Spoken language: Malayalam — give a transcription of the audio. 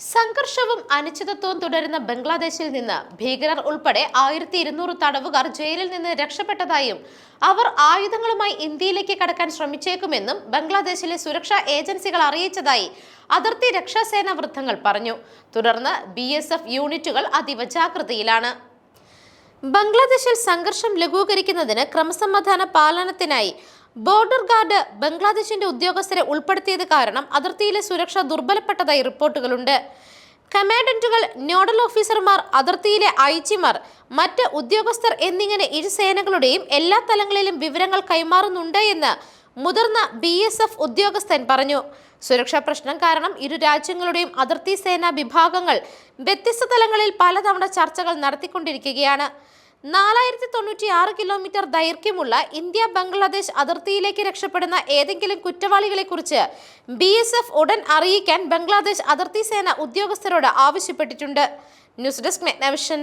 സംഘർഷവും അനിശ്ചിതത്വവും തുടരുന്ന ബംഗ്ലാദേശിൽ നിന്ന് ഭീകരർ ഉൾപ്പെടെ ആയിരത്തി ഇരുന്നൂറ് തടവുകാർ ജയിലിൽ നിന്ന് രക്ഷപ്പെട്ടതായും അവർ ആയുധങ്ങളുമായി ഇന്ത്യയിലേക്ക് കടക്കാൻ ശ്രമിച്ചേക്കുമെന്നും ബംഗ്ലാദേശിലെ സുരക്ഷാ ഏജൻസികൾ അറിയിച്ചതായി അതിർത്തി രക്ഷാസേന വൃത്തങ്ങൾ പറഞ്ഞു. തുടർന്ന് ബി യൂണിറ്റുകൾ അതീവ ജാഗ്രതയിലാണ് ബംഗ്ലാദേശിൽ സംഘർഷം ലഘൂകരിക്കുന്നതിന് ക്രമസമാധാന പാലനത്തിനായി ബോർഡർ ഗാർഡ് ബംഗ്ലാദേശിന്റെ ഉദ്യോഗസ്ഥരെ ഉൾപ്പെടുത്തിയത് കാരണം അതിർത്തിയിലെ സുരക്ഷ ദുർബലപ്പെട്ടതായി റിപ്പോർട്ടുകളുണ്ട്. കമാൻഡന്റുകൾ നോഡൽ ഓഫീസർമാർ അതിർത്തിയിലെ ഐ ജിമാർ മറ്റ് ഉദ്യോഗസ്ഥർ എന്നിങ്ങനെ ഇരു സേനകളുടെയും എല്ലാ തലങ്ങളിലും വിവരങ്ങൾ കൈമാറുന്നുണ്ട് എന്ന് മുതിർന്ന ബി എസ് എഫ് ഉദ്യോഗസ്ഥൻ പറഞ്ഞു. സുരക്ഷാ പ്രശ്നം കാരണം ഇരു രാജ്യങ്ങളുടെയും അതിർത്തി സേനാ വിഭാഗങ്ങൾ വ്യത്യസ്ത തലങ്ങളിൽ പലതവണ ചർച്ചകൾ നടത്തിക്കൊണ്ടിരിക്കുകയാണ്. നാലായിരത്തി തൊണ്ണൂറ്റി ആറ് കിലോമീറ്റർ ദൈർഘ്യമുള്ള ഇന്ത്യ ബംഗ്ലാദേശ് അതിർത്തിയിലേക്ക് രക്ഷപ്പെടുന്ന ഏതെങ്കിലും കുറ്റവാളികളെക്കുറിച്ച് ബി എസ് എഫ് ഉടൻ അറിയിക്കാൻ ബംഗ്ലാദേശ് അതിർത്തി സേന ഉദ്യോഗസ്ഥരോട് ആവശ്യപ്പെട്ടിട്ടുണ്ട്. News desk മെഗ്നവിഷൻ.